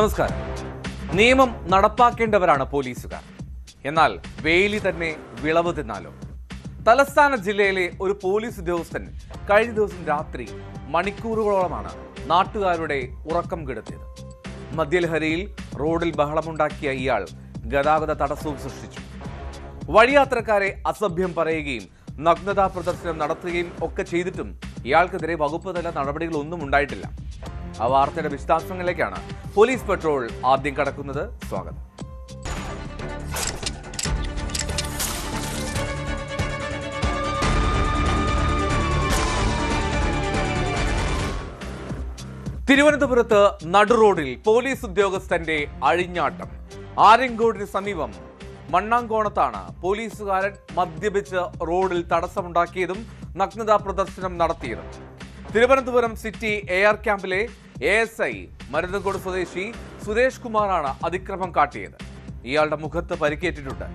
നമസ്കാരം. നിയമം നടപ്പാക്കേണ്ടവരാണ് പോലീസുകാർ. എന്നാൽ വേലി തന്നെ വിളവ് തിന്നാലോ? തലസ്ഥാന ജില്ലയിലെ ഒരു പോലീസ് ഉദ്യോഗസ്ഥൻ കഴിഞ്ഞ ദിവസം രാത്രി മണിക്കൂറുകളോളമാണ് നാട്ടുകാരുടെ ഉറക്കം കെടുത്തിയത്. മദ്യലഹരിയിൽ റോഡിൽ ബഹളമുണ്ടാക്കിയ ഇയാൾ ഗതാഗത തടസ്സവും സൃഷ്ടിച്ചു. വഴിയാത്രക്കാരെ അസഭ്യം പറയുകയും നഗ്നതാ പ്രദർശനം നടത്തുകയും ഒക്കെ ചെയ്തിട്ടും ഇയാൾക്കെതിരെ വകുപ്പ് തല നടപടികളൊന്നും ഉണ്ടായിട്ടില്ല. വാർത്തയുടെ വിശദാംശങ്ങളിലേക്കാണ്. പോലീസ് പെട്രോൾ ആദ്യം കടക്കുന്നത്. സ്വാഗതം. തിരുവനന്തപുരത്ത് നടുറോഡിൽ പോലീസ് ഉദ്യോഗസ്ഥന്റെ അഴിഞ്ഞാട്ടം. ആര്യങ്കോടിന് സമീപം മണ്ണാങ്കോണത്താണ് പോലീസുകാരൻ മദ്യപിച്ച് റോഡിൽ തടസ്സമുണ്ടാക്കിയതും നഗ്നതാ പ്രദർശനം നടത്തിയതും. തിരുവനന്തപുരം സിറ്റി എയർ ക്യാമ്പിലെ എ എസ് ഐ മരുതങ്കോട് സ്വദേശി സുരേഷ് കുമാറാണ് അതിക്രമം കാട്ടിയത്. ഇയാളുടെ മുഖത്ത് പരിക്കേറ്റിട്ടുണ്ട്.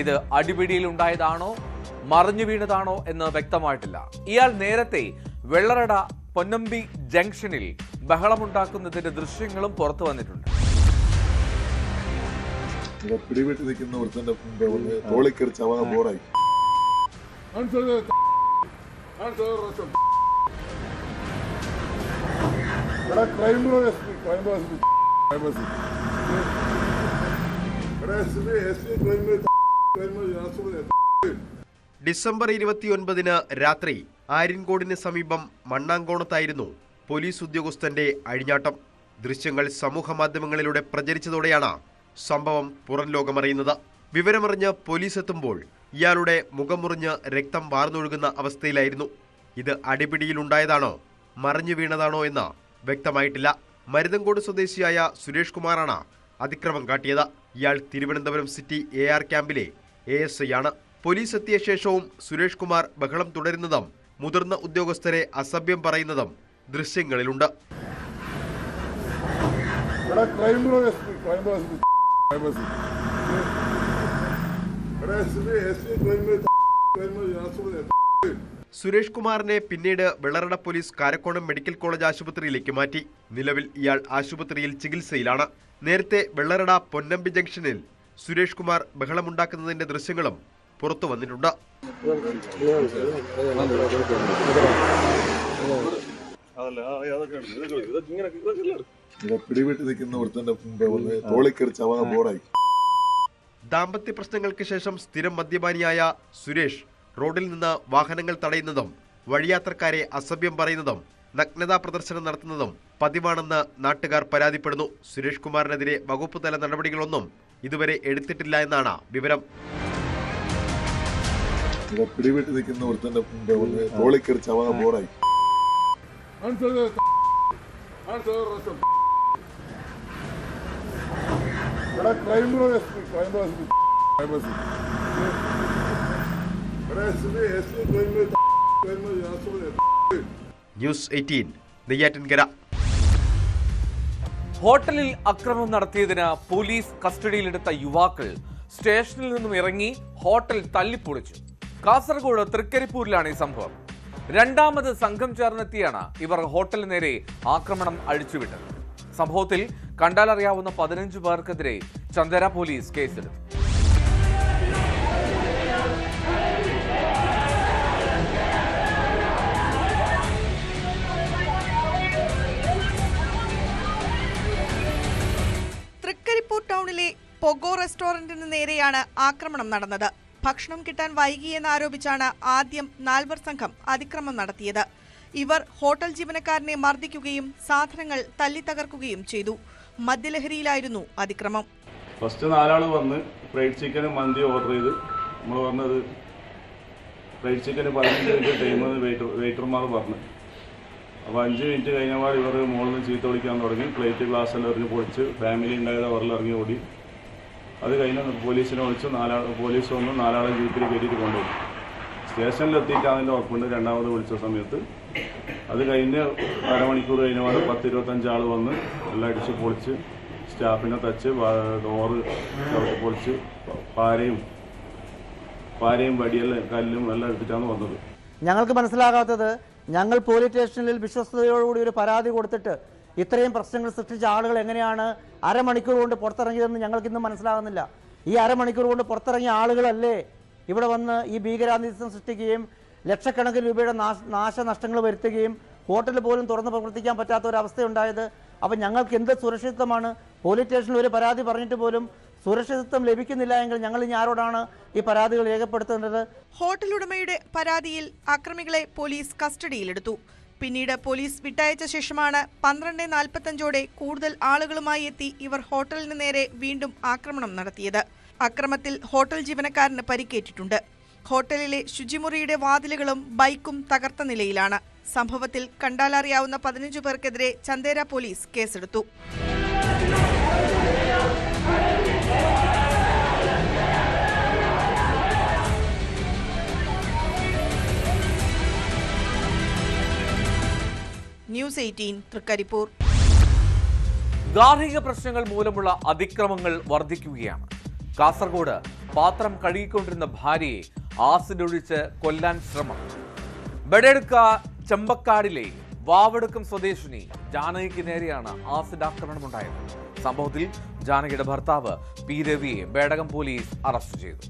ഇത് അടിപിടിയിൽ ഉണ്ടായതാണോ മറിഞ്ഞു വീണതാണോ എന്ന് വ്യക്തമായിട്ടില്ല. ഇയാൾ നേരത്തെ വെള്ളറട പൊന്നമ്പി ജംഗ്ഷനിൽ ബഹളമുണ്ടാക്കുന്നതിന്റെ ദൃശ്യങ്ങളും പുറത്തു വന്നിട്ടുണ്ട്. ഇവിടെ പിടിവിട്ട് നിൽക്കുന്ന ഒരുത്തന്റെ മുമ്പേ വന്ന് തോളിക്കറി ചവന്ന ബോറായി. ഇവിടെ crime bro S P crime bro S P crime S ഇവിടെ S P S P crime bro crime December ഇരുപത്തിയൊൻപതിന് രാത്രി ആര്യൻകോടിന് സമീപം മണ്ണാങ്കോണത്തായിരുന്നു പോലീസ് ഉദ്യോഗസ്ഥന്റെ അഴിഞ്ഞാട്ടം. ദൃശ്യങ്ങൾ സമൂഹ മാധ്യമങ്ങളിലൂടെ പ്രചരിച്ചതോടെയാണ് സംഭവം പുറം ലോകമറിയുന്നത്. വിവരമറിഞ്ഞ് പോലീസ് എത്തുമ്പോൾ ഇയാളുടെ മുഖം മുറിഞ്ഞ് രക്തം വാർന്നൊഴുകുന്ന അവസ്ഥയിലായിരുന്നു. ഇത് അടിപിടിയിലുണ്ടായതാണോ മറിഞ്ഞു വീണതാണോ എന്ന് വ്യക്തമായിട്ടില്ല. മരുതങ്കോട് സ്വദേശിയായ സുരേഷ് കുമാറാണ് അതിക്രമം കാട്ടിയത്. ഇയാൾ തിരുവനന്തപുരം സിറ്റി എ ആർ ക്യാമ്പിലെ എ എസ് ഐ ആണ്. പോലീസ് എത്തിയ ശേഷവും സുരേഷ് കുമാർ ബഹളം തുടരുന്നതും മുതിർന്ന ഉദ്യോഗസ്ഥരെ അസഭ്യം പറയുന്നതും ദൃശ്യങ്ങളിലുണ്ട്. ഇവിടെ സുരേഷ് കുമാറിനെ പിന്നീട് Vellarada police Karakonam medical college ആശുപത്രിയിലേക്ക് മാറ്റി. നിലവിൽ ഇയാൾ ആശുപത്രിയിൽ ചികിത്സയിലാണ്. നേരത്തെ വെള്ളറട പൊന്നമ്പി ജംഗ്ഷനിൽ സുരേഷ് കുമാർ ബഹളമുണ്ടാക്കുന്നതിന്റെ ദൃശ്യങ്ങളും പുറത്തു വന്നിട്ടുണ്ട്. പിടിവിട്ട് നിൽക്കുന്ന ഒരുത്തന്റെ ദാമ്പത്യ പ്രശ്നങ്ങൾക്ക് ശേഷം സ്ഥിരം മദ്യപാനിയായ സുരേഷ് റോഡിൽ നിന്ന് വാഹനങ്ങൾ തടയുന്നതും വഴിയാത്രക്കാരെ അസഭ്യം പറയുന്നതും നഗ്നതാ പ്രദർശനം നടത്തുന്നതും പതിവാണെന്ന് നാട്ടുകാർ പരാതിപ്പെടുന്നു. സുരേഷ് കുമാറിനെതിരെ വകുപ്പ് തല നടപടികളൊന്നും ഇതുവരെ എടുത്തിട്ടില്ല എന്നാണ് വിവരം. പിടിവിട്ട് നിൽക്കുന്ന ഒരുത്തന്റെ തോളിക്കറി ചവന്ന ബോറായി. Crime crime news eighteen Neyyattinkara. ഹോട്ടലിൽ അക്രമം നടത്തിയതിന് പോലീസ് കസ്റ്റഡിയിലെടുത്ത യുവാക്കൾ സ്റ്റേഷനിൽ നിന്നും ഇറങ്ങി ഹോട്ടൽ തല്ലിപ്പൊളിച്ചു കാസർഗോഡ് തൃക്കരിപ്പൂരിലാണ് ഈ സംഭവം. രണ്ടാമത് സംഘം ചേർന്നെത്തിയാണ് ഇവർ ഹോട്ടലിന് നേരെ ആക്രമണം അഴിച്ചുവിട്ടത്. സംഭവത്തിൽ കണ്ടാലറിയാവുന്ന പതിനഞ്ച് പേർക്കെതിരെ ചന്ദര പോലീസ് കേസെടുത്തു. പൊഗോ റെസ്റ്റോറന്റിന് നേരെയാണ് ആക്രമണം നടന്നത്. ഭക്ഷണം കിട്ടാൻ വൈകിയെന്നാരോപിച്ചാണ് ആദ്യം നാൽവർ സംഘം അതിക്രമം നടത്തിയത്. ഇവർ ഹോട്ടൽ ജീവനക്കാരനെ മർദ്ദിക്കുകയും സാധനങ്ങൾ തല്ലിത്തകർക്കുകയും ചെയ്തു. മദ്യലഹരിയിലായിരുന്നു അതിക്രമം. ഫസ്റ്റ് നാലാൾ വന്ന് ഫ്രൈഡ് ചിക്കനും മന്തി ഓർഡർ ചെയ്ത്. നമ്മൾ പറഞ്ഞത് ഫ്രൈഡ് ചിക്കന് പതിനഞ്ച് മിനിറ്റ് ടൈം വെയിറ്റർ വെയിറ്റർമാർ പറഞ്ഞു. അപ്പോൾ അഞ്ച് മിനിറ്റ് കഴിഞ്ഞപാട് ഇവർ മുകളിൽ നിന്ന് ചീത്ത വിളിക്കാൻ തുടങ്ങി. പ്ലേറ്റ് ഗ്ലാസ് എല്ലാം എറിഞ്ഞ് പൊളിച്ച് ഫാമിലി ഉണ്ടായത് അവരിൽ ഇറങ്ങി ഓടി. അത് കഴിഞ്ഞ് പോലീസിനെ വിളിച്ച് നാലാൾ പോലീസ് വന്ന് നാലാളെ ജീപ്പിൽ കയറ്റിയിട്ട് കൊണ്ടുപോയി. സ്റ്റേഷനിലെത്തിയിട്ടാണെങ്കിലും ഉറപ്പുണ്ട് രണ്ടാമത് വിളിച്ച സമയത്ത്. അത് കഴിഞ്ഞ് അരമണിക്കൂർ കഴിഞ്ഞപാട് പത്ത് ഇരുപത്തഞ്ച് ആൾ വന്ന് എല്ലാം അടിച്ച് പൊളിച്ച് സ്റ്റാഫിനെ തച്ച് ഡോറ് പൊളിച്ച് പാരയും പാരയും വടിയെല്ലാം കല്ലും എല്ലാം എടുത്തിട്ടാണ് വന്നത്. ഞങ്ങൾക്ക് മനസ്സിലാകാത്തത് ഞങ്ങൾ പോലീസ് സ്റ്റേഷനിൽ വിശ്വസ്തയോടുകൂടി ഒരു പരാതി കൊടുത്തിട്ട് ഇത്രയും പ്രശ്നങ്ങൾ സൃഷ്ടിച്ച ആളുകൾ എങ്ങനെയാണ് അരമണിക്കൂർ കൊണ്ട് പുറത്തിറങ്ങിയതെന്ന് ഞങ്ങൾക്കിന്നും മനസ്സിലാകുന്നില്ല ഈ അരമണിക്കൂർ കൊണ്ട് പുറത്തിറങ്ങിയ ആളുകളല്ലേ ഇവിടെ വന്ന് ഈ ഭീകരാന്തരീക്ഷം സൃഷ്ടിക്കുകയും ലക്ഷക്കണക്കിന് രൂപയുടെ നാശനഷ്ടങ്ങൾ വരുത്തുകയും ഹോട്ടൽ പോലും തുറന്ന് പ്രവർത്തിക്കാൻ പറ്റാത്ത ഒരു അവസ്ഥയുണ്ടായത്. അപ്പം ഞങ്ങൾക്ക് എന്ത് സുരക്ഷിതത്വമാണ്? പോലീസ് സ്റ്റേഷനിൽ ഒരു പരാതി പറഞ്ഞിട്ട് പോലും സുരക്ഷിതത്വം ലഭിക്കുന്നില്ല എങ്കിൽ ഞങ്ങൾ ഇനി ആരോടാണ് ഈ പരാതികൾ രേഖപ്പെടുത്തേണ്ടത്? ഹോട്ടൽ ഉടമയുടെ പരാതിയിൽ അക്രമികളെ പോലീസ് കസ്റ്റഡിയിലെടുത്തു. പിന്നീട് പോലീസ് വിട്ടയച്ച ശേഷമാണ് പന്ത്രണ്ട് നാൽപ്പത്തഞ്ചോടെ കൂടുതൽ ആളുകളുമായി എത്തി ഇവർ ഹോട്ടലിന് നേരെ വീണ്ടും ആക്രമണം നടത്തിയത്. അക്രമത്തിൽ ഹോട്ടൽ ജീവനക്കാരന് പരിക്കേറ്റിട്ടുണ്ട്. ഹോട്ടലിലെ ശുചിമുറിയുടെ വാതിലുകളും ബൈക്കും തകർത്ത നിലയിലാണ്. സംഭവത്തിൽ കണ്ടാലറിയാവുന്ന പതിനഞ്ചു പേർക്കെതിരെ ചന്ദേര പോലീസ് കേസെടുത്തു. News eighteen Trikaripur. ഗാർഹിക പ്രശ്നങ്ങൾ മൂലമുള്ള അതിക്രമങ്ങൾ വർദ്ധിക്കുകയാണ്. കാസർഗോഡ് പാത്രം കഴുകിക്കൊണ്ടിരുന്ന ഭാര്യയെ ആസിഡ് ഒഴിച്ച് കൊല്ലാൻ ശ്രമം. ബെഡെടുക്ക ചെമ്പക്കാടിലെ വാവടുക്കം സ്വദേശിനി ജാനകിക്ക് നേരെയാണ് ആസിഡ് ആക്രമണമുണ്ടായത് സംഭവത്തിൽ ജാനകിയുടെ ഭർത്താവ് പി രവിയെ ബേടകം പോലീസ് അറസ്റ്റ് ചെയ്തു.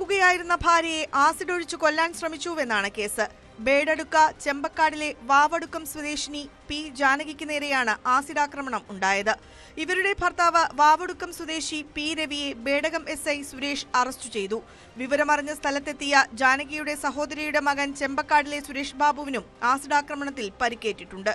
പാത്രം കഴുകുകയായിരുന്ന ഭാര്യയെ ആസിഡ് ഒഴിച്ചു കൊല്ലാൻ ശ്രമിച്ചുവെന്നാണ് കേസ്. ബേഡടുക്ക ചെമ്പക്കാടിലെ വാവടുക്കം സ്വദേശിനി പി ജാനകിക്ക് നേരെയാണ് ആസിഡ് ആക്രമണം ഉണ്ടായത്. ഇവരുടെ ഭർത്താവ് വാവടുക്കം സ്വദേശി P രവിയെ Bedakam S I Suresh arrest ചെയ്തു. വിവരമറിഞ്ഞ സ്ഥലത്തെത്തിയ ജാനകിയുടെ സഹോദരിയുടെ മകൻ ചെമ്പക്കാടിലെ സുരേഷ് ബാബുവിനും ആസിഡ് ആക്രമണത്തിൽ പരിക്കേറ്റിട്ടുണ്ട്.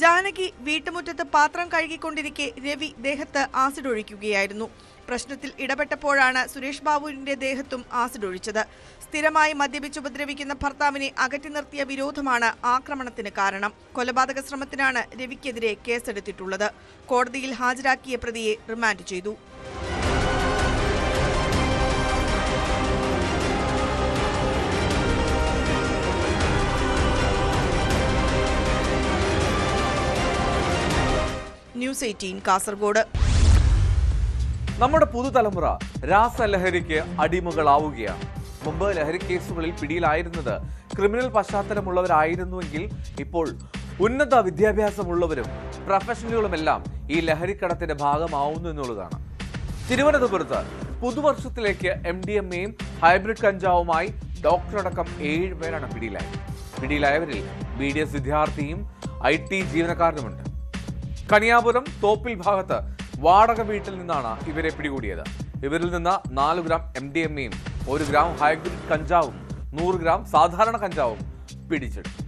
ജാനകി വീട്ടുമുറ്റത്ത് പാത്രം കഴുകിക്കൊണ്ടിരിക്കെ രവി ദേഹത്ത് ആസിഡ് ഒഴിക്കുകയായിരുന്നു. പ്രശ്നത്തിൽ ഇടപെട്ടപ്പോഴാണ് സുരേഷ് ബാബുവിന്റെ ദേഹത്തും ആസിഡ് ഒഴിച്ചത്. സ്ഥിരമായി മദ്യപിച്ച് ഉപദ്രവിക്കുന്ന ഭർത്താവിനെ അകറ്റി നിർത്തിയ വിരോധമാണ് ആക്രമണത്തിന് കാരണം. കൊലപാതക ശ്രമത്തിനാണ് രവിക്കെതിരെ കേസെടുത്തിട്ടുള്ളത്. കോടതിയിൽ ഹാജരാക്കിയ പ്രതിയെ റിമാൻഡ് ചെയ്തു. News eighteen Kasaragod. നമ്മുടെ പുതുതലമുറ രാസലഹരിക്ക് അടിമകളാവുകയാണ്. മുമ്പ് ലഹരി കേസുകളിൽ പിടിയിലായിരുന്നത് ക്രിമിനൽ പശ്ചാത്തലമുള്ളവരായിരുന്നുവെങ്കിൽ ഇപ്പോൾ ഉന്നത വിദ്യാഭ്യാസമുള്ളവരും പ്രൊഫഷണലുകളുമെല്ലാം ഈ ലഹരിക്കടത്തിന്റെ ഭാഗമാവുന്നു എന്നുള്ളതാണ്. തിരുവനന്തപുരത്ത് പുതുവർഷത്തിലേക്ക് എം ഡി എം എയും ഹൈബ്രിഡ് കഞ്ചാവുമായി ഡോക്ടറടക്കം ഏഴ് പേരാണ് പിടിയിലായത്. പിടിയിലായവരിൽ ബി ഡി എസ് വിദ്യാർത്ഥിയും ഐ ടി ജീവനക്കാരനുമുണ്ട്. കനിയാപുരം തോപ്പിൽ ഭാഗത്ത് വാടക വീട്ടിൽ നിന്നാണ് ഇവരെ പിടികൂടിയത്. ഇവരിൽ നിന്ന് നാല് ഗ്രാം എം ഡി എം എയും ഒരു ഗ്രാം ഹൈബ്രിഡ് കഞ്ചാവും നൂറ് ഗ്രാം സാധാരണ കഞ്ചാവും പിടിച്ചെടുത്തു.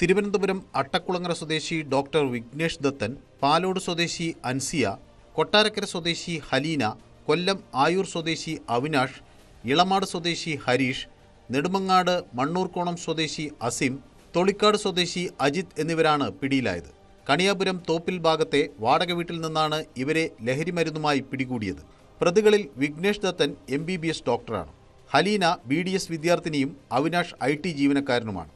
തിരുവനന്തപുരം അട്ടക്കുളങ്ങര സ്വദേശി ഡോക്ടർ വിഘ്നേഷ് ദത്തൻ പാലോട് സ്വദേശി അൻസിയ കൊട്ടാരക്കര സ്വദേശി ഹലീന കൊല്ലം ആയൂർ സ്വദേശി അവിനാഷ് ഇളമാട് സ്വദേശി ഹരീഷ് നെടുമങ്ങാട് മണ്ണൂർക്കോണം സ്വദേശി അസിം തൊളിക്കാട് സ്വദേശി അജിത് എന്നിവരാണ് പിടിയിലായത്. കണിയാപുരം തോപ്പിൽ ഭാഗത്തെ വാടക വീട്ടിൽ നിന്നാണ് ഇവരെ ലഹരിമരുന്നുമായി പിടികൂടിയത്. പ്രതികളിൽ Vignesh Dathan M B B S ഡോക്ടറാണ് ഹലീന ബി ഡി എസ് വിദ്യാർത്ഥിനിയും അവിനാഷ് ഐ ടി ജീവനക്കാരനുമാണ്.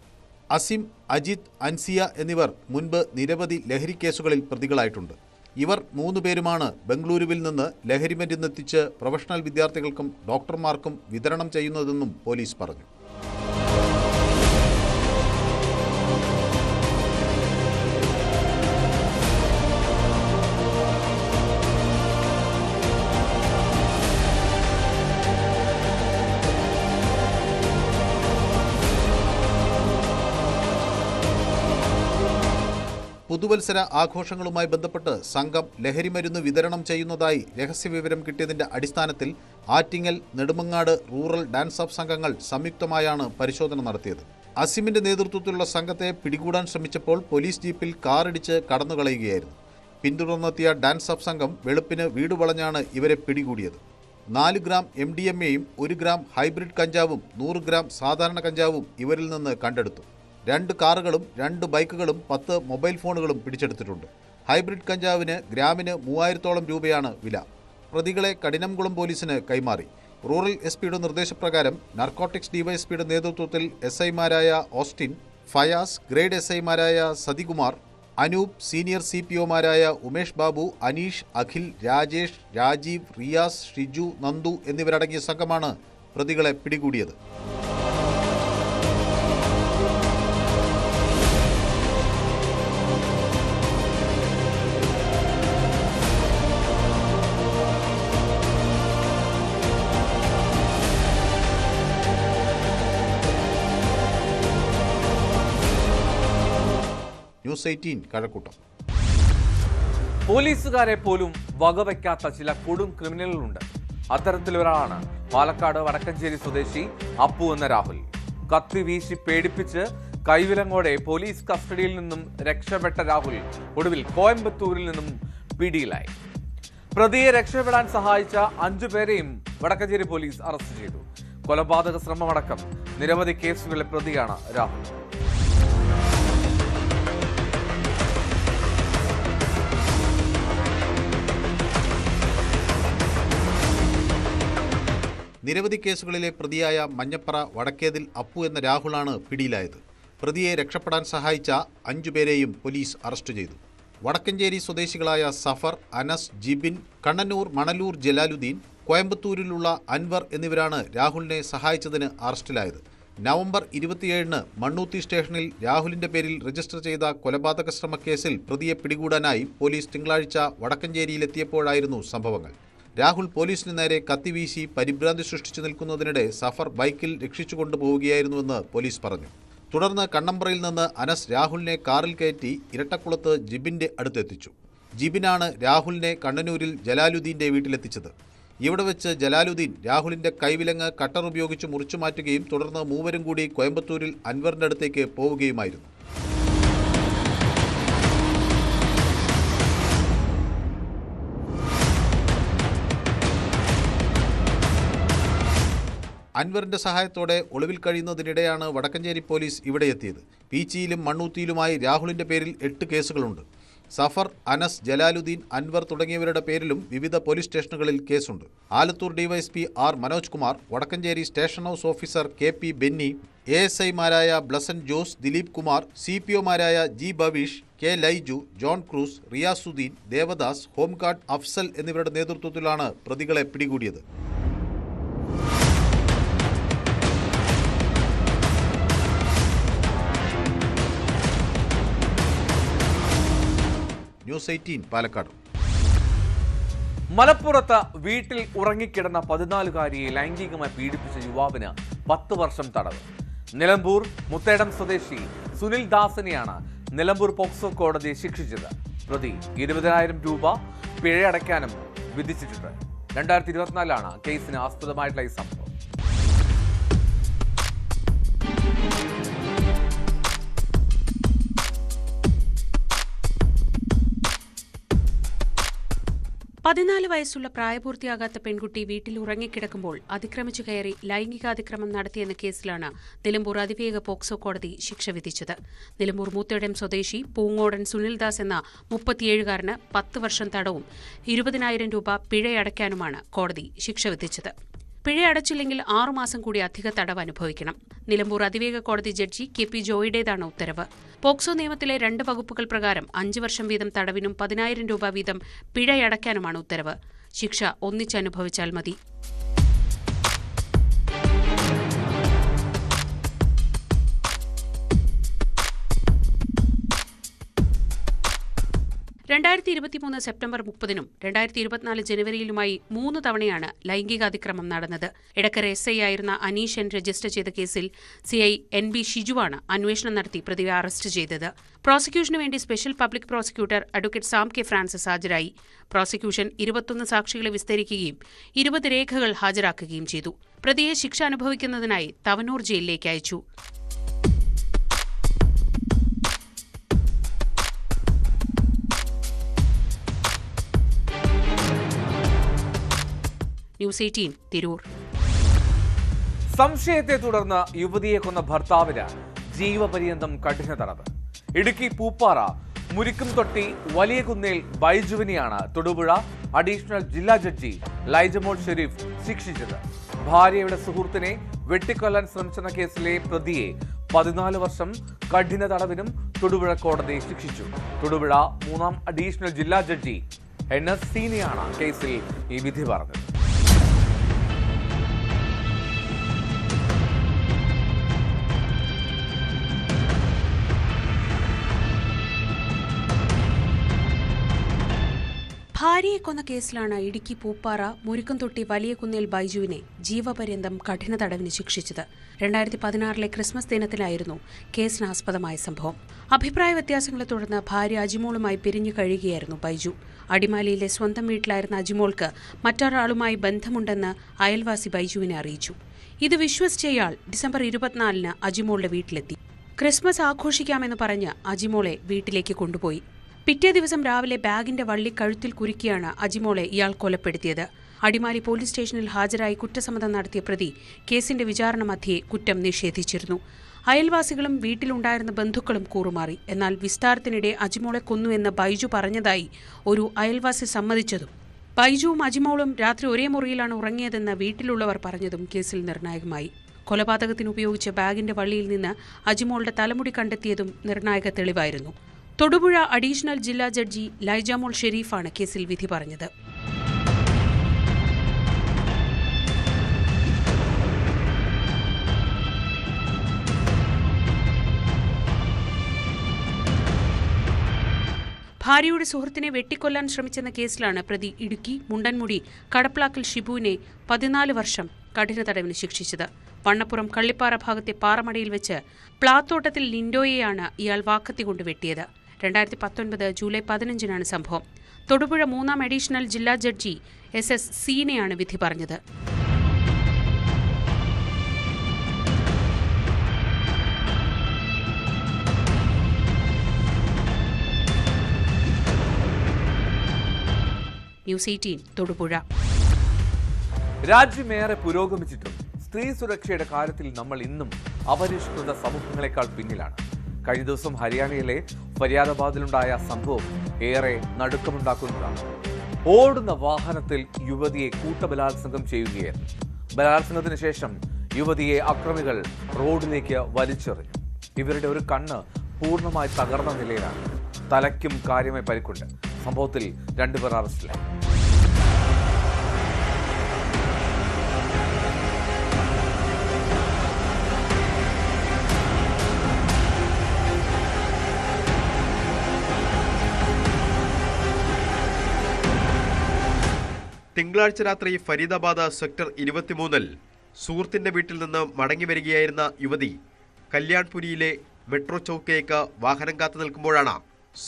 അസിം അജിത് അൻസിയ എന്നിവർ മുൻപ് നിരവധി ലഹരി കേസുകളിൽ പ്രതികളായിട്ടുണ്ട്. ഇവർ മൂന്ന് പേരുമാണ് ബംഗളൂരുവിൽ നിന്ന് ലഹരി മരുന്നെത്തിച്ച് പ്രൊഫഷണൽ വിദ്യാർത്ഥികൾക്കും ഡോക്ടർമാർക്കും വിതരണം ചെയ്യുന്നതെന്നും പോലീസ് പറഞ്ഞു. പുതുവത്സര ആഘോഷങ്ങളുമായി ബന്ധപ്പെട്ട് സംഘം ലഹരിമരുന്ന് വിതരണം ചെയ്യുന്നതായി രഹസ്യവിവരം കിട്ടിയതിന്റെ അടിസ്ഥാനത്തിൽ Attingal Nedumangad rural dance off സംഘങ്ങൾ സംയുക്തമായാണ് പരിശോധന നടത്തിയത്. അസിമിന്റെ നേതൃത്വത്തിലുള്ള സംഘത്തെ പിടികൂടാൻ ശ്രമിച്ചപ്പോൾ പോലീസ് ജീപ്പിൽ കാറിടിച്ച് കടന്നുകളയുകയായിരുന്നു. പിന്തുടർന്നെത്തിയ ഡാൻസ് ഓഫ് സംഘം വെളുപ്പിന് വീട് വളഞ്ഞാണ് ഇവരെ പിടികൂടിയത്. നാല് ഗ്രാം എം ഡി എം എയും ഒരു ഗ്രാം ഹൈബ്രിഡ് കഞ്ചാവും നൂറ് ഗ്രാം സാധാരണ കഞ്ചാവും ഇവരിൽ നിന്ന് കണ്ടെടുത്തു. രണ്ട് കാറുകളും രണ്ട് ബൈക്കുകളും പത്ത് മൊബൈൽ ഫോണുകളും പിടിച്ചെടുത്തിട്ടുണ്ട്. ഹൈബ്രിഡ് കഞ്ചാവിന് ഗ്രാമിന് മൂവായിരത്തോളം രൂപയാണ് വില. പ്രതികളെ കഠിനംകുളം പോലീസിന് കൈമാറി. റൂറൽ എസ് പിയുടെ നിർദ്ദേശപ്രകാരം നാർക്കോട്ടിക്സ് ഡിവൈഎസ്പിയുടെ നേതൃത്വത്തിൽ എസ് ഐമാരായ ഓസ്റ്റിൻ ഫയാസ് ഗ്രേഡ് എസ് ഐമാരായ Sathikumar Anoop senior C P ഒമാരായ Umesh Babu Aneesh Akhil Rajesh Rajeev Riyas Shiju Nandu എന്നിവരടങ്ങിയ സംഘമാണ് പ്രതികളെ പിടികൂടിയത്. News eighteen Kazhakkoottam. പോലീസുകാരെ പോലും വകവയ്ക്കാത്ത ചില കൊടും ക്രിമിനലുകളുണ്ട്. അത്തരത്തിലൊരാളാണ് പാലക്കാട് വടക്കഞ്ചേരി സ്വദേശി അപ്പു എന്ന രാഹുൽ. കത്തി വീശി പേടിപ്പിച്ച് കൈവിലങ്ങോടെ പോലീസ് കസ്റ്റഡിയിൽ നിന്നും രക്ഷപ്പെട്ട രാഹുൽ ഒടുവിൽ കോയമ്പത്തൂരിൽ നിന്നും പിടിയിലായി. പ്രതിയെ രക്ഷപ്പെടാൻ സഹായിച്ച അഞ്ചു പേരെയും വടക്കഞ്ചേരി പോലീസ് അറസ്റ്റ് ചെയ്തു. കൊലപാതക ശ്രമമടക്കം നിരവധി കേസുകളിലെ പ്രതിയാണ് രാഹുൽ. നിരവധി കേസുകളിലെ പ്രതിയായ മഞ്ഞപ്പറ വടക്കേതിൽ അപ്പു എന്ന രാഹുലാണ് പിടിയിലായത്. പ്രതിയെ രക്ഷപ്പെടാൻ സഹായിച്ച അഞ്ചുപേരെയും പോലീസ് അറസ്റ്റ് ചെയ്തു. വടക്കഞ്ചേരി സ്വദേശികളായ സഫർ അനസ് ജിബിൻ കണ്ണനൂർ മണലൂർ ജലാലുദ്ദീൻ കോയമ്പത്തൂരിലുള്ള അൻവർ എന്നിവരാണ് രാഹുലിനെ സഹായിച്ചതിന് അറസ്റ്റിലായത്. നവംബർ ഇരുപത്തിയേഴിന് മണ്ണൂത്തി സ്റ്റേഷനിൽ രാഹുലിന്റെ പേരിൽ രജിസ്റ്റർ ചെയ്ത കൊലപാതക ശ്രമക്കേസിൽ പ്രതിയെ പിടികൂടാനായി പോലീസ് തിങ്കളാഴ്ച വടക്കഞ്ചേരിയിലെത്തിയപ്പോഴായിരുന്നു സംഭവങ്ങൾ. രാഹുൽ പോലീസിന് നേരെ കത്തിവീശി പരിഭ്രാന്തി സൃഷ്ടിച്ചു നിൽക്കുന്നതിനിടെ സഫർ ബൈക്കിൽ രക്ഷിച്ചു കൊണ്ടുപോവുകയായിരുന്നുവെന്ന് പോലീസ് പറഞ്ഞു. തുടർന്ന് കണ്ണമ്പ്രയിൽ നിന്ന് അനസ് രാഹുലിനെ കാറിൽ കയറ്റി ഇരട്ടക്കുളത്ത് ജിബിന്റെ അടുത്തെത്തിച്ചു. ജിബിനാണ് രാഹുലിനെ കണ്ണനൂരിൽ ജലാലുദ്ദീന്റെ വീട്ടിലെത്തിച്ചത്. ഇവിടെ വെച്ച് ജലാലുദ്ദീൻ രാഹുലിന്റെ കൈവിലങ്ങ് കട്ടർ ഉപയോഗിച്ച് മുറിച്ചു മാറ്റുകയും തുടർന്ന് മൂവരും കൂടി കോയമ്പത്തൂരിൽ അൻവറിന്റെ അടുത്തേക്ക് പോവുകയുമായിരുന്നു. അൻവറിന്റെ സഹായത്തോടെ ഒളിവിൽ കഴിയുന്നതിനിടെയാണ് വടക്കഞ്ചേരി പോലീസ് ഇവിടെ എത്തിയത്. പീച്ചിയിലും മണ്ണൂത്തിയിലുമായി രാഹുലിന്റെ പേരിൽ എട്ട് കേസുകളുണ്ട്. സഫർ അനസ് ജലാലുദ്ദീൻ അൻവർ തുടങ്ങിയവരുടെ പേരിലും വിവിധ പോലീസ് സ്റ്റേഷനുകളിൽ കേസുണ്ട്. Alathur DYSP R Manoj Kumar Vadakkanchery station house officer K P Benny A S ഐമാരായ Blessan Jose Dileep Kumar C P ഒമാരായ G Baveesh K Laiju John Cruz Riyasuddin Devadas home guard Afsal എന്നിവരുടെ നേതൃത്വത്തിലാണ് പ്രതികളെ പിടികൂടിയത്. News eighteen Palakkad. മലപ്പുറത്ത് വീട്ടിൽ ഉറങ്ങിക്കിടന്ന പതിനാലുകാരിയെ ലൈംഗികമായി പീഡിപ്പിച്ച യുവാവിന് പത്ത് വർഷം തടവ്. നിലമ്പൂർ മുത്തേടം സ്വദേശി സുനിൽ ദാസിനെയാണ് നിലമ്പൂർ പോക്സോ കോടതി ശിക്ഷിച്ചത്. പ്രതി ഇരുപതിനായിരം രൂപ പിഴയടയ്ക്കാനും വിധിച്ചിട്ടുണ്ട്. രണ്ടായിരത്തി ഇരുപത്തിനാലിലാണ് കേസിന് ആസ്പദമായിട്ടുള്ള ഈ സംഭവം. പതിനാല് വയസ്സുള്ള പ്രായപൂർത്തിയാകാത്ത പെൺകുട്ടി വീട്ടിൽ ഉറങ്ങിക്കിടക്കുമ്പോൾ അതിക്രമിച്ചു കയറി ലൈംഗികാതിക്രമം നടത്തിയെന്ന കേസിലാണ് നിലമ്പൂർ അതിവേഗ പോക്സോ കോടതി ശിക്ഷ വിധിച്ചത്. നിലമ്പൂർ മൂത്തേടം സ്വദേശി പൂങ്ങോടൻ സുനിൽദാസ് എന്ന മുപ്പത്തിയേഴുകാരന് പത്ത് വർഷം തടവും ഇരുപതിനായിരം രൂപ പിഴയടയ്ക്കാനുമാണ് കോടതി ശിക്ഷ വിധിച്ചത്. പിഴ അടച്ചില്ലെങ്കിൽ ആറുമാസം കൂടി അധിക തടവ് അനുഭവിക്കണം. നിലമ്പൂർ അതിവേഗ കോടതി ജഡ്ജി കെ പി ജോയിയുടേതാണ് ഉത്തരവ്. പോക്സോ നിയമത്തിലെ രണ്ട് വകുപ്പുകൾ പ്രകാരം അഞ്ചു വർഷം വീതം തടവിനും പതിനായിരം രൂപ വീതം പിഴയടയ്ക്കാനുമാണ് ഉത്തരവ്. ശിക്ഷ ഒന്നിച്ചനുഭവിച്ചാൽ മതി. രണ്ടായിരത്തി ഇരുപത്തിമൂന്ന് സെപ്റ്റംബർ മുപ്പതിനും രണ്ടായിരത്തി ഇരുപത്തിനാല് ജനുവരിയിലുമായി മൂന്ന് തവണയാണ് ലൈംഗികാതിക്രമം നടന്നത്. ഇടക്കര എസ് ഐ ആയിരുന്ന അനീഷൻ രജിസ്റ്റർ ചെയ്ത കേസിൽ സിഐ എൻ ബി ഷിജുവാണ് അന്വേഷണം നടത്തി പ്രതിയെ അറസ്റ്റ് ചെയ്തത്. പ്രോസിക്യൂഷനു വേണ്ടി special public prosecutor advocate Sam K Francis ഹാജരായി. പ്രോസിക്യൂഷൻ ഇരുപത്തൊന്ന് സാക്ഷികളെ വിസ്തരിക്കുകയും ഇരുപത് രേഖകൾ ഹാജരാക്കുകയും ചെയ്തു. പ്രതിയെ ശിക്ഷ അനുഭവിക്കുന്നതിനായി തവനൂർ ജയിലിലേക്ക് അയച്ചു. News eighteen Tirur. സംശയത്തെ തുടർന്ന് യുവതിയെ കൊന്ന ഭർത്താവിന് ജീവപര്യന്തം കഠിന തടവ്. ഇടുക്കി പൂപ്പാറ മുരിക്കും തൊട്ടി വലിയ കുന്നേൽ ബൈജുവിനെയാണ് തൊടുപുഴ അഡീഷണൽ ജില്ലാ ജഡ്ജി ലൈജമോൾ ഷെരീഫ് ശിക്ഷിച്ചത്. ഭാര്യയുടെ സുഹൃത്തിനെ വെട്ടിക്കൊല്ലാൻ ശ്രമിച്ചെന്ന കേസിലെ പ്രതിയെ പതിനാല് വർഷം കഠിന തടവിനും തൊടുപുഴ കോടതി ശിക്ഷിച്ചു. തൊടുപുഴ മൂന്നാം അഡീഷണൽ ജില്ലാ ജഡ്ജി എൻ എസ് സീനിയാണ് കേസിൽ ഈ വിധി പറഞ്ഞത്. ഭാര്യയെ കൊന്ന കേസിലാണ് ഇടുക്കി പൂപ്പാറ മുരുക്കൻതൊട്ടി വലിയ കുന്നേൽ ബൈജുവിനെ ജീവപര്യന്തം കഠിന തടവിന് ശിക്ഷിച്ചത്. രണ്ടായിരത്തി പതിനാറിലെ ക്രിസ്മസ് ദിനത്തിലായിരുന്നു കേസിനാസ്പദമായ സംഭവം. അഭിപ്രായ വ്യത്യാസങ്ങളെ തുടർന്ന് ഭാര്യ അജിമോളുമായി പിരിഞ്ഞു കഴിയുകയായിരുന്നു ബൈജു. അടിമാലിയിലെ സ്വന്തം വീട്ടിലായിരുന്ന അജിമോൾക്ക് മറ്റൊരാളുമായി ബന്ധമുണ്ടെന്ന് അയൽവാസി ബൈജുവിനെ അറിയിച്ചു. ഇത് വിശ്വസിച്ചയാൾ ഡിസംബർ ഇരുപത്തിനാലിന് അജിമോളുടെ വീട്ടിലെത്തി. ക്രിസ്മസ് ആഘോഷിക്കാമെന്ന് പറഞ്ഞ് അജിമോളെ വീട്ടിലേക്ക് കൊണ്ടുപോയി. പിറ്റേ ദിവസം രാവിലെ ബാഗിന്റെ വള്ളി കഴുത്തിൽ കുരുക്കിയാണ് അജിമോളെ ഇയാൾ കൊലപ്പെടുത്തിയത്. അടിമാലി പോലീസ് സ്റ്റേഷനിൽ ഹാജരായി കുറ്റസമ്മതം നടത്തിയ പ്രതി കേസിന്റെ വിചാരണ മധ്യേ കുറ്റം നിഷേധിച്ചിരുന്നു. അയൽവാസികളും വീട്ടിലുണ്ടായിരുന്ന ബന്ധുക്കളും കൂറുമാറി. എന്നാൽ വിസ്താരത്തിനിടെ അജിമോളെ കൊന്നുവെന്ന് ബൈജു പറഞ്ഞതായി ഒരു അയൽവാസി സമ്മതിച്ചതും ബൈജുവും അജിമോളും രാത്രി ഒരേ മുറിയിലാണ് ഉറങ്ങിയതെന്ന് വീട്ടിലുള്ളവർ പറഞ്ഞതും കേസിൽ നിർണായകമായി. കൊലപാതകത്തിന് ഉപയോഗിച്ച ബാഗിന്റെ വള്ളിയിൽ നിന്ന് അജിമോളുടെ തലമുടി കണ്ടെത്തിയതും നിർണായക തെളിവായിരുന്നു. തൊടുപുഴ അഡീഷണൽ ജില്ലാ ജഡ്ജി ലൈജാമോൾ ഷെരീഫാണ് കേസിൽ വിധി പറഞ്ഞത്. ഭാര്യയുടെ സുഹൃത്തിനെ വെട്ടിക്കൊല്ലാൻ ശ്രമിച്ചെന്ന കേസിലാണ് പ്രതി ഇടുക്കി മുണ്ടൻമുടി കടപ്ലാക്കൽ ഷിബുവിനെ പതിനാല് വർഷം കഠിന തടവിന് ശിക്ഷിച്ചത്. വണ്ണപ്പുറം കള്ളിപ്പാറ ഭാഗത്തെ പാറമടയിൽ വെച്ച് പ്ലാത്തോട്ടത്തിൽ ലിൻഡോയെയാണ് ഇയാൾ വാക്കത്തി കൊണ്ട് വെട്ടിയത്. രണ്ടായിരത്തി പത്തൊൻപത് ജൂലൈ പതിനഞ്ചിനാണ് സംഭവം. തൊടുപുഴ മൂന്നാം അഡീഷണൽ ജില്ലാ ജഡ്ജി എസ് എസ് സീനയാണ് വിധി പറഞ്ഞത്. News eighteen Thodupuzha. രാജ്യമേറെ പുരോഗമിച്ചിട്ടും സ്ത്രീ സുരക്ഷയുടെ കാര്യത്തിൽ നമ്മൾ ഇന്നും അപരിഷ്കൃത സമൂഹങ്ങളെക്കാൾ പിന്നിലാണ്. കഴിഞ്ഞ ദിവസം ഹരിയാനയിലെ ഫരിയാദാബാദിലുണ്ടായ സംഭവം ഏറെ നടുക്കമുണ്ടാക്കുന്നതാണ്. ഓടുന്ന വാഹനത്തിൽ യുവതിയെ കൂട്ടബലാത്സംഗം ചെയ്യുകയായിരുന്നു. ബലാത്സംഗത്തിന് ശേഷം യുവതിയെ അക്രമികൾ റോഡിലേക്ക് വലിച്ചെറിഞ്ഞു. ഇവരുടെ ഒരു കണ്ണ് പൂർണമായി തകർന്ന നിലയിലാണ്. തലയ്ക്കും കാര്യമായി പരിക്കുണ്ട്. സംഭവത്തിൽ രണ്ടുപേർ അറസ്റ്റിലായി. തിങ്കളാഴ്ച രാത്രി ഫരീദാബാദ് സെക്ടർ ഇരുപത്തിമൂന്നിൽ സുഹൃത്തിന്റെ വീട്ടിൽ നിന്ന് മടങ്ങി വരികയായിരുന്ന യുവതി കല്യാൺപുരിയിലെ മെട്രോ ചൌക്കിലേക്ക് വാഹനം കാത്തു നിൽക്കുമ്പോഴാണ്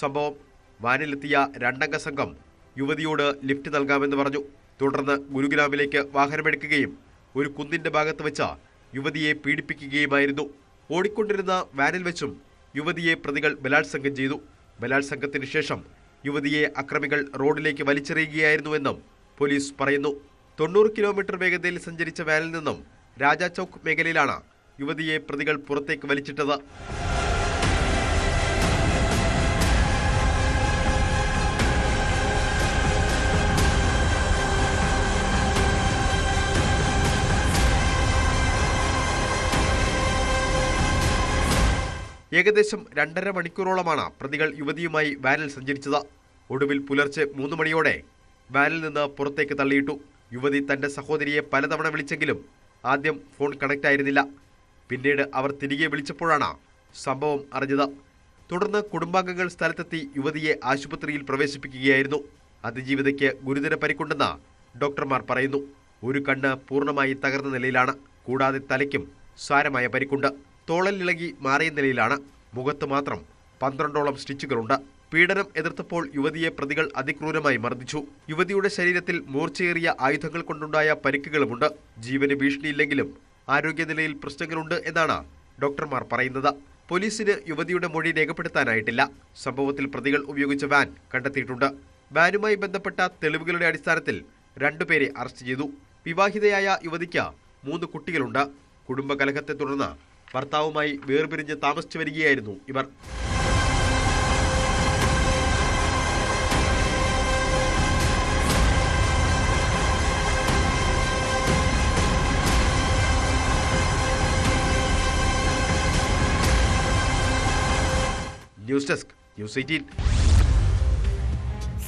സംഭവം വാനിലെത്തിയ രണ്ടംഗ സംഘം യുവതിയോട് ലിഫ്റ്റ് നൽകാമെന്ന് പറഞ്ഞു. തുടർന്ന് ഗുരുഗ്രാമിലേക്ക് വാഹനമെടുക്കുകയും ഒരു കുന്നിന്റെ ഭാഗത്ത് വെച്ച് യുവതിയെ പീഡിപ്പിക്കുകയുമായിരുന്നു. ഓടിക്കൊണ്ടിരുന്ന വാനിൽ വെച്ചും യുവതിയെ പ്രതികൾ ബലാത്സംഗം ചെയ്തു. ബലാത്സംഗത്തിന് ശേഷം യുവതിയെ അക്രമികൾ റോഡിലേക്ക് വലിച്ചെറിയുകയായിരുന്നുവെന്നും പോലീസ് പറയുന്നു. തൊണ്ണൂറ് കിലോമീറ്റർ വേഗതയിൽ സഞ്ചരിച്ച വാനിൽ നിന്നും രാജാ ചൌക്ക് മേഖലയിലാണ് യുവതിയെ പ്രതികൾ പുറത്തേക്ക് വലിച്ചിട്ടത്. ഏകദേശം രണ്ടര മണിക്കൂറോളമാണ് പ്രതികൾ യുവതിയുമായി വാനിൽ സഞ്ചരിച്ചത്. ഒടുവിൽ പുലർച്ചെ മൂന്ന് മണിയോടെ വാനിൽ നിന്ന് പുറത്തേക്ക് തള്ളിയിട്ടു. യുവതി തന്റെ സഹോദരിയെ പലതവണ വിളിച്ചെങ്കിലും ആദ്യം ഫോൺ കണക്ട് ആയിരുന്നില്ല. പിന്നീട് അവർ തിരികെ വിളിച്ചപ്പോഴാണ് സംഭവം അറിഞ്ഞത്. തുടർന്ന് കുടുംബാംഗങ്ങൾ സ്ഥലത്തെത്തി യുവതിയെ ആശുപത്രിയിൽ പ്രവേശിപ്പിക്കുകയായിരുന്നു. അതിജീവിതയ്ക്ക് ഗുരുതര പരിക്കുണ്ടെന്ന് ഡോക്ടർമാർ പറയുന്നു. ഒരു കണ്ണ് പൂർണമായി തകർന്ന നിലയിലാണ്. കൂടാതെ തലയ്ക്കും സാരമായ പരിക്കുണ്ട്. തോളലിളകി മാറിയ നിലയിലാണ്. മുഖത്ത് മാത്രം പന്ത്രണ്ടോളം സ്റ്റിച്ചുകളുണ്ട്. പീഡനം എതിർത്തപ്പോൾ യുവതിയെ പ്രതികൾ അതിക്രൂരമായി മർദ്ദിച്ചു. യുവതിയുടെ ശരീരത്തിൽ മൂർച്ചയേറിയ ആയുധങ്ങൾ കൊണ്ടുണ്ടായ പരിക്കുകളുമുണ്ട്. ജീവന് ഭീഷണിയില്ലെങ്കിലും ആരോഗ്യനിലയിൽ പ്രശ്നങ്ങളുണ്ട് എന്നാണ് ഡോക്ടർമാർ പറയുന്നത്. പോലീസിന് യുവതിയുടെ മൊഴി രേഖപ്പെടുത്താനായിട്ടില്ല. സംഭവത്തിൽ പ്രതികൾ ഉപയോഗിച്ച വാൻ കണ്ടെത്തിയിട്ടുണ്ട്. വാനുമായി ബന്ധപ്പെട്ട തെളിവുകളുടെ അടിസ്ഥാനത്തിൽ രണ്ടുപേരെ അറസ്റ്റ് ചെയ്തു. വിവാഹിതയായ യുവതിക്ക് മൂന്ന് കുട്ടികളുണ്ട്. കുടുംബകലഹത്തെ തുടർന്ന് ഭർത്താവുമായി വേർപിരിഞ്ഞ് താമസിച്ചു വരികയായിരുന്നു ഇവർ. News desk news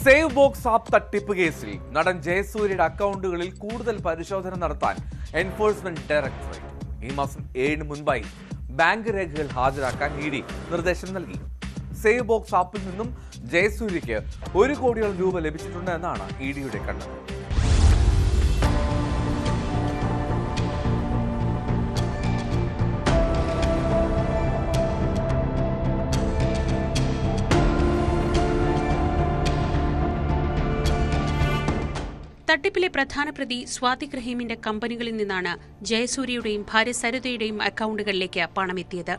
save box app തട്ടിപ്പ് കേസിൽ നടൻ ജയസൂര്യയുടെ അക്കൗണ്ടുകളിൽ കൂടുതൽ പരിശോധന നടത്താൻ എൻഫോഴ്സ്മെന്റ് ഡയറക്ടറേറ്റ്. ഈ മാസം ഏഴിന് മുൻപായി ബാങ്ക് രേഖകൾ ഹാജരാക്കാൻ ഇ ഡി നിർദ്ദേശം നൽകി. സേവ് ബോക്സ് ആപ്പിൽ നിന്നും ജയസൂര്യയ്ക്ക് ഒരു കോടിയോളം രൂപ ലഭിച്ചിട്ടുണ്ട് എന്നാണ് ഇ ഡിയുടെ കണ്ടെത്തൽ തട്ടിപ്പിലെ പ്രധാന പ്രതി സ്വാതിക് റഹീമിന്റെ കമ്പനികളിൽ നിന്നാണ് ജയസൂര്യയുടെയും ഭാര്യ സരിതയുടെയും അക്കൗണ്ടുകളിലേക്ക് പണമെത്തിയത്.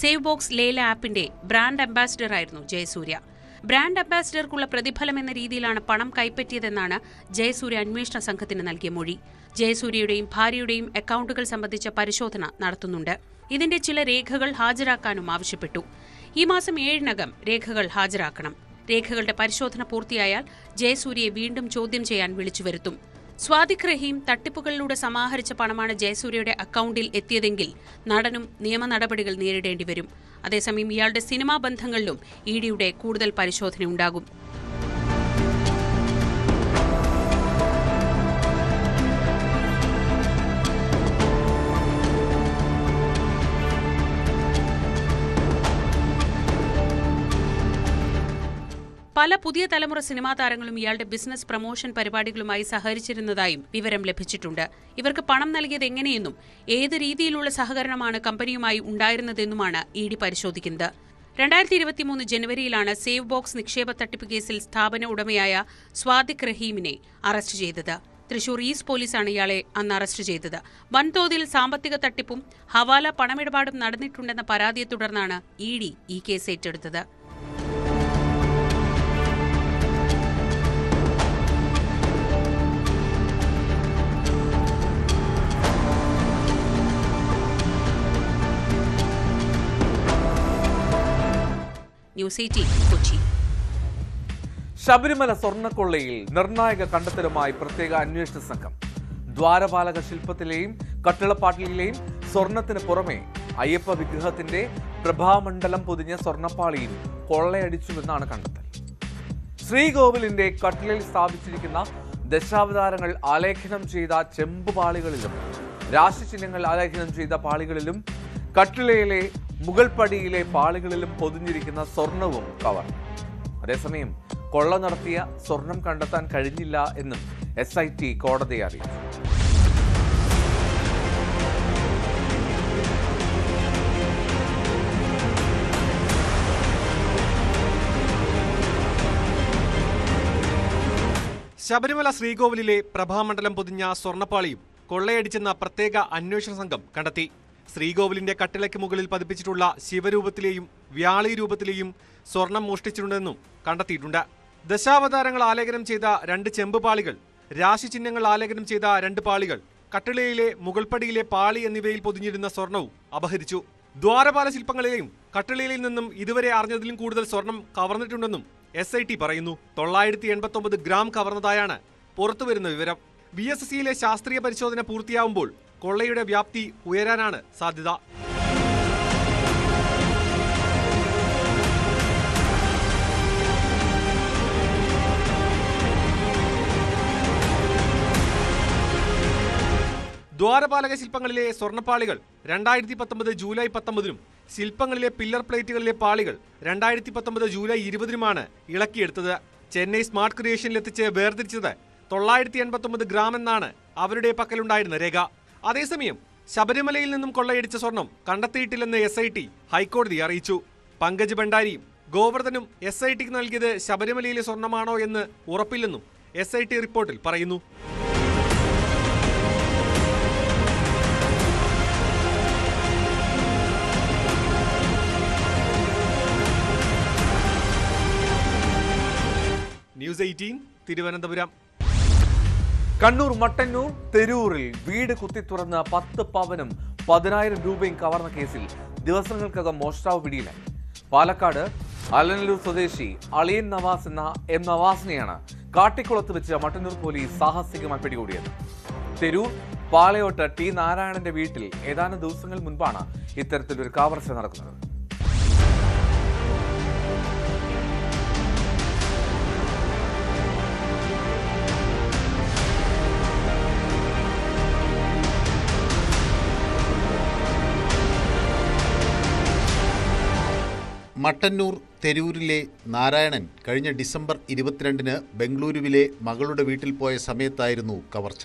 സേവ് ബോക്സ് ലേല ആപ്പിന്റെ ബ്രാൻഡ് അംബാസിഡറായിരുന്നു ജയസൂര്യ. ബ്രാൻഡ് അംബാസിഡർക്കുള്ള പ്രതിഫലം എന്ന രീതിയിലാണ് പണം കൈപ്പറ്റിയതെന്നാണ് ജയസൂര്യ അന്വേഷണ സംഘത്തിന് നൽകിയ മൊഴി. ജയസൂര്യയുടെയും ഭാര്യയുടെയും അക്കൗണ്ടുകൾ സംബന്ധിച്ച പരിശോധന നടത്തുന്നുണ്ട്. ഇതിന്റെ ചില രേഖകൾ ഹാജരാക്കാനും ആവശ്യപ്പെട്ടു. ഈ മാസം ഏഴിനകം രേഖകൾ ഹാജരാക്കണം. രേഖകളുടെ പരിശോധന പൂർത്തിയായാൽ ജയസൂര്യയെ വീണ്ടും ചോദ്യം ചെയ്യാൻ വിളിച്ചു വരുത്തും. സ്വാദിഖ് റഹീം തട്ടിപ്പുകളിലൂടെ സമാഹരിച്ച പണമാണ് ജയസൂര്യയുടെ അക്കൗണ്ടിൽ എത്തിയതെങ്കിൽ നടനും നിയമ നടപടികൾ നേരിടേണ്ടി വരും. അതേസമയം ഇയാളുടെ സിനിമാ ബന്ധങ്ങളിലും ഇ ഡിയുടെ കൂടുതൽ പരിശോധനയുണ്ടാകും പല പുതിയ തലമുറ സിനിമാ താരങ്ങളും ഇയാളുടെ ബിസിനസ് പ്രൊമോഷൻ പരിപാടികളുമായി സഹകരിച്ചിരുന്നതായും വിവരം ലഭിച്ചിട്ടുണ്ട്. ഇവർക്ക് പണം നൽകിയത് എങ്ങനെയെന്നും ഏത് രീതിയിലുള്ള സഹകരണമാണ് കമ്പനിയുമായി ഉണ്ടായിരുന്നതെന്നുമാണ് ഇ ഡി പരിശോധിക്കുന്നത്. രണ്ടായിരത്തി ഇരുപത്തിമൂന്ന് ജനുവരിയിലാണ് സേവ് ബോക്സ് നിക്ഷേപ തട്ടിപ്പ് കേസിൽ സ്ഥാപന ഉടമയായ സ്വാദിഖ് റഹീമിനെ അറസ്റ്റ് ചെയ്തത്. തൃശൂർ ഈസ്റ്റ് പോലീസാണ് ഇയാളെ അന്ന് അറസ്റ്റ് ചെയ്തത്. വൻതോതിൽ സാമ്പത്തിക തട്ടിപ്പും ഹവാല പണമിടപാടും നടന്നിട്ടുണ്ടെന്ന പരാതിയെ തുടർന്നാണ് ഇ ഡി ഈ കേസ് ഏറ്റെടുത്തത്. ന്യൂസ് കൊച്ചി. ശബരിമല സ്വർണക്കൊള്ളയിൽ നിർണായക കണ്ടെത്തലുമായി പ്രത്യേക അന്വേഷണ സംഘം. ദ്വാരപാലക ശില്പത്തിലെയും കട്ടിളപ്പാട്ടിലെയും സ്വർണത്തിന് പുറമെ അയ്യപ്പ വിഗ്രഹത്തിന്റെ പ്രഭാമണ്ഡലം പൊതിഞ്ഞ സ്വർണപ്പാളിയും കൊള്ളയടിച്ചുവെന്നാണ് കണ്ടെത്തൽ. ശ്രീകോവിലിന്റെ കട്ടിലിൽ സ്ഥാപിച്ചിരിക്കുന്ന ദശാവതാരങ്ങൾ ആലേഖനം ചെയ്ത ചെമ്പുപാളികളിലും രാശിചിഹ്നങ്ങൾ ആലേഖനം ചെയ്ത പാളികളിലും കട്ടിളയിലെ മുഗൾ പടിയിലെ പാളികളിലും പൊതിഞ്ഞിരിക്കുന്ന സ്വർണവും കവർ. അതേസമയം കൊള്ള നടത്തിയ സ്വർണം കണ്ടെത്താൻ കഴിഞ്ഞില്ല എന്നും എസ് ഐ ടി കോടതിയെ അറിയിച്ചു. ശബരിമല ശ്രീകോവിലിലെ പ്രഭാമണ്ഡലം പൊതിഞ്ഞ സ്വർണപ്പാളിയും കൊള്ളയടിച്ചെന്ന പ്രത്യേക അന്വേഷണ സംഘം കണ്ടെത്തി. ശ്രീകോവിലിന്റെ കട്ടിളയ്ക്ക് മുകളിൽ പതിപ്പിച്ചിട്ടുള്ള ശിവരൂപത്തിലെയും വ്യാളി രൂപത്തിലെയും സ്വർണം മോഷ്ടിച്ചിട്ടുണ്ടെന്നും കണ്ടെത്തിയിട്ടുണ്ട്. ദശാവതാരങ്ങൾ ആലേഖനം ചെയ്ത രണ്ട് ചെമ്പ് പാളികൾ രാശിചിഹ്നങ്ങൾ ആലേഖനം ചെയ്ത രണ്ട് പാളികൾ കട്ടിളയിലെ മുകൾപ്പടിയിലെ പാളി എന്നിവയിൽ പൊതിഞ്ഞിരുന്ന സ്വർണവും അപഹരിച്ചു. ദ്വാരപാല ശില്പങ്ങളിലെയും കട്ടിളയിൽ നിന്നും ഇതുവരെ അറിഞ്ഞതിലും കൂടുതൽ സ്വർണം കവർന്നിട്ടുണ്ടെന്നും എസ് ഐ ടി പറയുന്നു. തൊള്ളായിരത്തി എൺപത്തി ഗ്രാം കവർന്നതായാണ് പുറത്തുവരുന്ന വിവരം. വി എസ് എസ് സിയിലെ ശാസ്ത്രീയ പരിശോധന പൂർത്തിയാവുമ്പോൾ കൊള്ളയുടെ വ്യാപ്തി ഉയരാനാണ് സാധ്യത. ദ്വാരപാലക ശില്പങ്ങളിലെ സ്വർണപ്പാളികൾ രണ്ടായിരത്തി പത്തൊമ്പത് ജൂലൈ പത്തൊമ്പതിനും ശില്പങ്ങളിലെ പില്ലർ പ്ലേറ്റുകളിലെ പാളികൾ രണ്ടായിരത്തി പത്തൊമ്പത് ജൂലൈ ഇരുപതിനുമാണ് ഇളക്കിയെടുത്തത്. ചെന്നൈ സ്മാർട്ട് ക്രിയേഷനിലെത്തിച്ച് വേർതിരിച്ചത് തൊള്ളായിരത്തി എൺപത്തൊമ്പത് ഗ്രാം എന്നാണ് അവരുടെ പക്കലുണ്ടായിരുന്ന രേഖ. അതേസമയം ശബരിമലയിൽ നിന്നും കൊള്ളയടിച്ച സ്വർണം കണ്ടെത്തിയിട്ടില്ലെന്ന് എസ് ഐ ടി ഹൈക്കോടതി അറിയിച്ചു. പങ്കജ് ഭണ്ഡാരിയും ഗോവർദ്ധനും എസ് ഐ ടിക്ക് നൽകിയത് ശബരിമലയിലെ സ്വർണമാണോ എന്ന് ഉറപ്പില്ലെന്നും എസ് ഐ ടി റിപ്പോർട്ടിൽ പറയുന്നു. News eighteen Thiruvananthapuram. Kannur Mattannur തെരൂറിൽ വീട് കുത്തിത്തുറന്ന് പത്ത് പവനും പതിനായിരം രൂപയും കവർന്ന കേസിൽ ദിവസങ്ങൾക്കകം മോഷ്ടാവ് പിടിയിലായി. പാലക്കാട് അലനല്ലൂർ സ്വദേശി അളിയൻ നവാസ് എന്ന എം നവാസിനെയാണ് കാട്ടിക്കുളത്ത് വെച്ച് മട്ടന്നൂർ പോലീസ് സാഹസികമായി പിടികൂടിയത്. തെരൂർ പാളയോട്ട് ടി നാരായണന്റെ വീട്ടിൽ ഏതാനും ദിവസങ്ങൾ മുൻപാണ് ഇത്തരത്തിലൊരു കാവർച്ച നടക്കുന്നത്. മട്ടന്നൂർ തെരൂരിലെ നാരായണൻ കഴിഞ്ഞ ഡിസംബർ ഇരുപത്തിരണ്ടിന് ബംഗളൂരുവിലെ മകളുടെ വീട്ടിൽ പോയ സമയത്തായിരുന്നു കവർച്ച.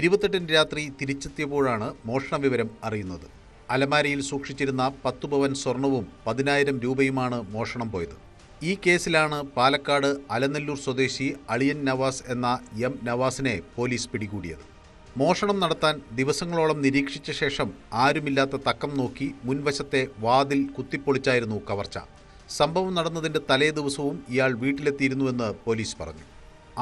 ഇരുപത്തെട്ടിന് രാത്രി തിരിച്ചെത്തിയപ്പോഴാണ് മോഷണ വിവരം അറിയുന്നത്. അലമാരയിൽ സൂക്ഷിച്ചിരുന്ന പത്തു പവൻ സ്വർണവും പതിനായിരം രൂപയുമാണ് മോഷണം പോയത്. ഈ കേസിലാണ് പാലക്കാട് അലനല്ലൂർ സ്വദേശി അളിയൻ നവാസ് എന്ന എം നവാസിനെ പോലീസ് പിടികൂടിയത്. മോഷണം നടത്താൻ ദിവസങ്ങളോളം നിരീക്ഷിച്ച ശേഷം ആരുമില്ലാത്ത തക്കം നോക്കി മുൻവശത്തെ വാതിൽ കുത്തിപ്പൊളിച്ചായിരുന്നു കവർച്ച. സംഭവം നടന്നതിന്റെ തലേ ദിവസവും ഇയാൾ വീട്ടിലെത്തിയിരുന്നുവെന്ന് പോലീസ് പറഞ്ഞു.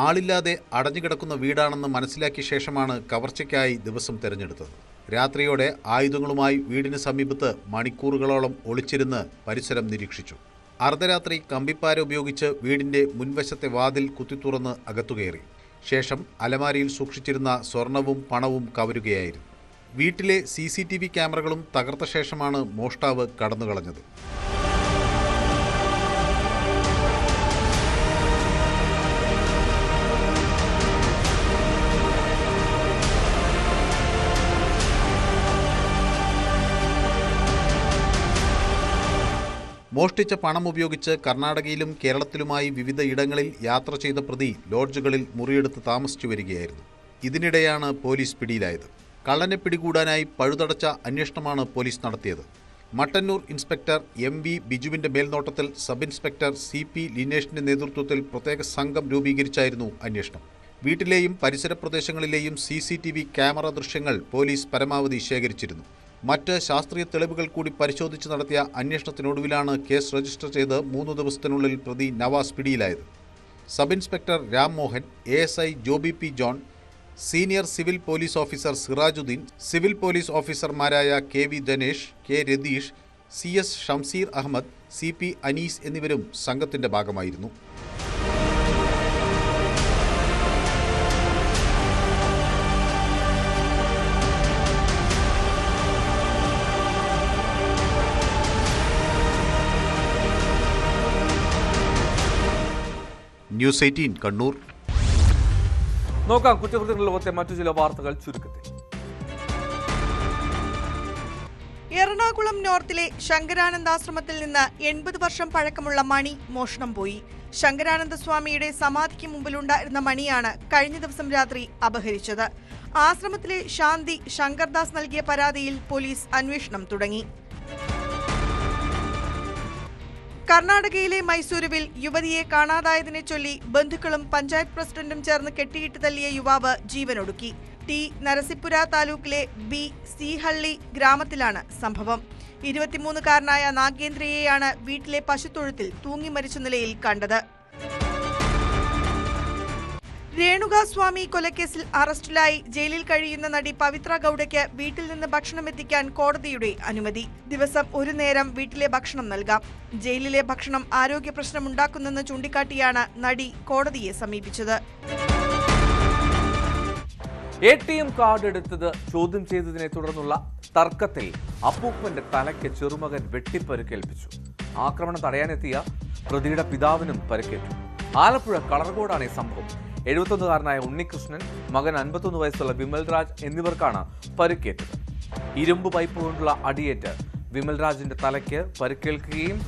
ആളില്ലാതെ അടഞ്ഞുകിടക്കുന്ന വീടാണെന്ന് മനസ്സിലാക്കിയ ശേഷമാണ് കവർച്ചയ്ക്കായി ദിവസം തെരഞ്ഞെടുത്തത്. രാത്രിയോടെ ആയുധങ്ങളുമായി വീടിന് സമീപത്ത് മണിക്കൂറുകളോളം ഒളിച്ചിരുന്ന് പരിസരം നിരീക്ഷിച്ചു. അർദ്ധരാത്രി കമ്പിപ്പാര ഉപയോഗിച്ച് വീടിന്റെ മുൻവശത്തെ വാതിൽ കുത്തിത്തുറന്ന് അകത്തുകയറി. ശേഷം അലമാരയിൽ സൂക്ഷിച്ചിരുന്ന സ്വർണവും പണവും കവരുകയായിരുന്നു. വീട്ടിലെ സി ക്യാമറകളും തകർത്ത ശേഷമാണ് മോഷ്ടാവ് കടന്നുകളഞ്ഞത്. മോഷ്ടിച്ച പണം ഉപയോഗിച്ച് കർണാടകയിലും കേരളത്തിലുമായി വിവിധ ഇടങ്ങളിൽ യാത്ര ചെയ്ത പ്രതി ലോഡ്ജുകളിൽ മുറിയെടുത്ത് താമസിച്ചു വരികയായിരുന്നു. ഇതിനിടെയാണ് പോലീസ് പിടിയിലായത്. കള്ളനെ പിടികൂടാനായി പഴുതടച്ച അന്വേഷണമാണ് പോലീസ് നടത്തിയത്. മട്ടന്നൂർ ഇൻസ്പെക്ടർ എം വി ബിജുവിന്റെ മേൽനോട്ടത്തിൽ സബ് ഇൻസ്പെക്ടർ സി പി ലിനേഷിന്റെ നേതൃത്വത്തിൽ പ്രത്യേക സംഘം രൂപീകരിച്ചായിരുന്നു അന്വേഷണം. വീട്ടിലെയും പരിസര പ്രദേശങ്ങളിലെയും സി ക്യാമറ ദൃശ്യങ്ങൾ പോലീസ് പരമാവധി ശേഖരിച്ചിരുന്നു. മറ്റ് ശാസ്ത്രീയ തെളിവുകൾ കൂടി പരിശോധിച്ച് നടത്തിയ അന്വേഷണത്തിനൊടുവിലാണ് കേസ് രജിസ്റ്റർ ചെയ്ത് മൂന്ന് ദിവസത്തിനുള്ളിൽ പ്രതി നവാസ് പിടിയിലായത്. Sub inspector Rammohan A S I Joby P John senior civil police officer Sirajuddin civil police ഓഫീസർമാരായ K V Dhanesh K Ratheesh C S Shamseer Ahammed C P Anees എന്നിവരും സംഘത്തിന്റെ ഭാഗമായിരുന്നു. News eighteen Kannur. നോക്കാം കുറ്റകൃത്യങ്ങളുടെ ലോകത്തെ മറ്റു ചില വാർത്തകൾ ചുരുക്കത്തിൽ. എറണാകുളം നോർത്തിലെ ശങ്കരാനന്ദാശ്രമത്തിൽ നിന്ന് എൺപത് വർഷം പഴക്കമുള്ള മണി മോഷണം പോയി. ശങ്കരാനന്ദ സ്വാമിയുടെ സമാധിക്ക് മുമ്പിലുണ്ടായിരുന്ന മണിയാണ് കഴിഞ്ഞ ദിവസം രാത്രി അപഹരിച്ചത്. ആശ്രമത്തിലെ ശാന്തി ശങ്കർദാസ് നൽകിയ പരാതിയിൽ പോലീസ് അന്വേഷണം തുടങ്ങി. കർണാടകയിലെ മൈസൂരുവിൽ യുവതിയെ കാണാതായതിനെ ചൊല്ലി ബന്ധുക്കളും പഞ്ചായത്ത് പ്രസിഡന്റും ചേർന്ന് കെട്ടിയിട്ട് തല്ലിയ യുവാവ് ജീവനൊടുക്കി. ടി നരസിപ്പുര താലൂക്കിലെ ബി സീഹള്ളി ഗ്രാമത്തിലാണ് സംഭവം. ഇരുപത്തിമൂന്നുകാരനായ നാഗേന്ദ്രയെയാണ് വീട്ടിലെ പശുത്തൊഴുത്തിൽ തൂങ്ങി മരിച്ച നിലയിൽ കണ്ടത്. രേണുകാസ്വാമി കൊലക്കേസിൽ അറസ്റ്റിലായി ജയിലിൽ കഴിയുന്ന നടി പവിത്ര ഗൌഡയ്ക്ക് വീട്ടിൽ നിന്ന് ഭക്ഷണം എത്തിക്കാൻ കോടതിയുടെ അനുമതി. ദിവസം ഒരു നേരം വീട്ടിലെ ഭക്ഷണം നൽകാം. ജയിലിലെ ഭക്ഷണം ആരോഗ്യ പ്രശ്നമുണ്ടാക്കുന്നെന്ന് ചൂണ്ടിക്കാട്ടിയാണ് നടി കോടതിയെ സമീപിച്ചത്. എ ടി എം കാർഡ് എടുത്തത് ചോദ്യം ചെയ്തതിനെ തുടർന്നുള്ള തർക്കത്തിൽ അപ്പൂപ്പന്റെ തലയ്ക്ക് ചെറുമകൻ വെട്ടിപ്പരുക്കേൽപ്പിച്ചു. ആക്രമണം തടയാനെത്തിയ പ്രതിയുടെ പിതാവിനും പരുക്കേറ്റു. ആലപ്പുഴ കളർകോടാണ് ഈ സംഭവം. എഴുപത്തൊന്നുകാരനായ ഉണ്ണികൃഷ്ണൻ മകൻ അൻപത്തൊന്ന് വയസ്സുള്ള വിമൽ രാജ് എന്നിവർക്കാണ് പരുക്കേറ്റത്. ഇരുമ്പ് പൈപ്പ് കൊണ്ടുള്ള അടിയേറ്റ് വിമൽരാജിന്റെ തലയ്ക്ക് പരിക്കേൽക്കുകയും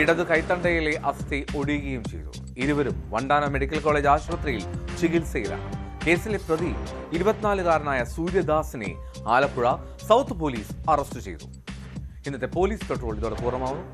ഇടത് കൈത്തണ്ടയിലെ അസ്ഥി ഒടിയുകയും ചെയ്തു. ഇരുവരും വണ്ടാന മെഡിക്കൽ കോളേജ് ആശുപത്രിയിൽ ചികിത്സയിലാണ്. കേസിലെ പ്രതി ഇരുപത്തിനാലുകാരനായ സൂര്യദാസിനെ ആലപ്പുഴ സൗത്ത് പോലീസ് അറസ്റ്റ് ചെയ്തു. ഇന്നത്തെ പോലീസ് പെട്രോൾ ഇതോടെ പൂർണമാവുന്നു